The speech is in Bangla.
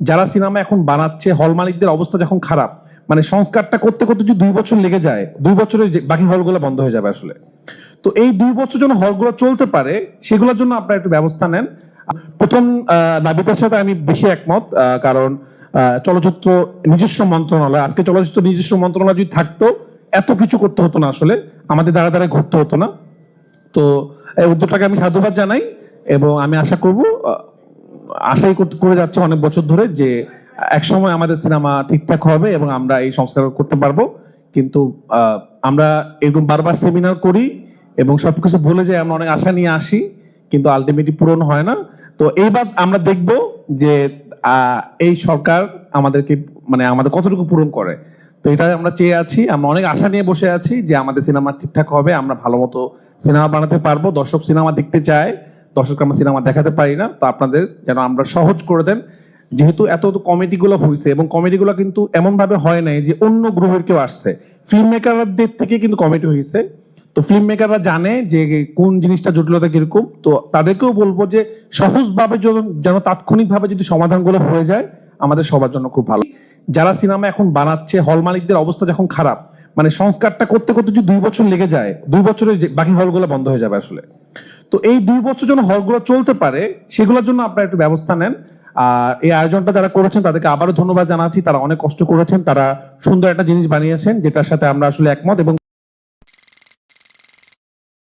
যারা সিনেমা এখন বানাচ্ছে হল মালিকদের অবস্থা যখন খারাপ মানে সংস্কারটা করতে করতে যদি দুই বছর লেগে যায় দুই বছরে বাকি হলগুলো বন্ধ হয়ে যাবে আসলে। তো এই দুই বছর যেন হলগুলো চলতে পারে সেগুলোর জন্য আপনারা একটু ব্যবস্থা নেন। প্রথম আহ, নাবিতের সাথে আমি বেশি একমত কারণ চলচ্চিত্র নিজস্ব মন্ত্রণালয়। আজকে চলচ্চিত্র নিজস্ব মন্ত্রণালয় যদি থাকতো এত কিছু করতে হতো না আসলে আমাদের দ্বারা দ্বারা ঘুরতে হতো না। তো এই উদ্যোগটাকে আমি সাধুবাদ জানাই এবং আমি আশা করব আশাই করে যাচ্ছে অনেক বছর ধরে যে এক সময় আমাদের সিনেমা ঠিকঠাক হবে এবং আমরা এই সংস্কার করতে পারব। কিন্তু আমরা এরকম বারবার সেমিনার করি এবং সবকিছু ভুলে যাই, আমরা অনেক আশা নিয়ে আসি, কিন্তু আলটিমেটলি পূরণ হয় না। তো এইবার আমরা দেখব যে এই সরকার আমাদেরকে মানে আমাদের কতটুকু পূরণ করে। তো এটা আমরা চেয়ে আছি, আমরা অনেক আশা নিয়ে বসে আছি যে আমাদের সিনেমা ঠিকঠাক হবে, আমরা ভালো মতো সিনেমা বানাতে পারব, দর্শক সিনেমা দেখতে চায়। দর্শক আমরা সিনেমা দেখাতে পারি না, তো আপনাদের যেন আমরা সহজ করে দেন। যেহেতু এত কমেডিগুলো হয়েছে এবং কমেডিগুলো কিন্তু এমন ভাবে হয় নাই যে অন্য গ্রহের কেউ আসছে। ফিল্ম মেকারদের থেকে কিন্তু কমেডি হয়েছে তো ফিল্ম মেকাররা জানে যে কোন জিনিসটা জটিলতা কীরকম, তো তাদেরকেও বলব যে সহজভাবে যেন- তাৎক্ষণিকভাবে যদি সমাধানগুলো হয়ে যায়, আমাদের সবার জন্য খুব ভালো। যারা সিনেমা এখন বানাচ্ছে, হল মালিকদের অবস্থা যখন খারাপ মানে সংস্কারটা করতে করতে যদি দুই বছর লেগে যায়, দুই বছরে বাকি হলগুলো বন্ধ হয়ে যাবে আসলে। তো এই দুই বছর জন্য হলগুলো চলতে পারে, সেগুলোর জন্য আপনারা একটু ব্যবস্থা নেন। আর এই আয়োজনটা যারা করেছেন, তাদেরকে আবারও ধন্যবাদ জানাচ্ছি। তারা অনেক কষ্ট করেছেন, তারা সুন্দর একটা জিনিস বানিয়েছেন, যেটার সাথে আমরা আসলে একমত এবং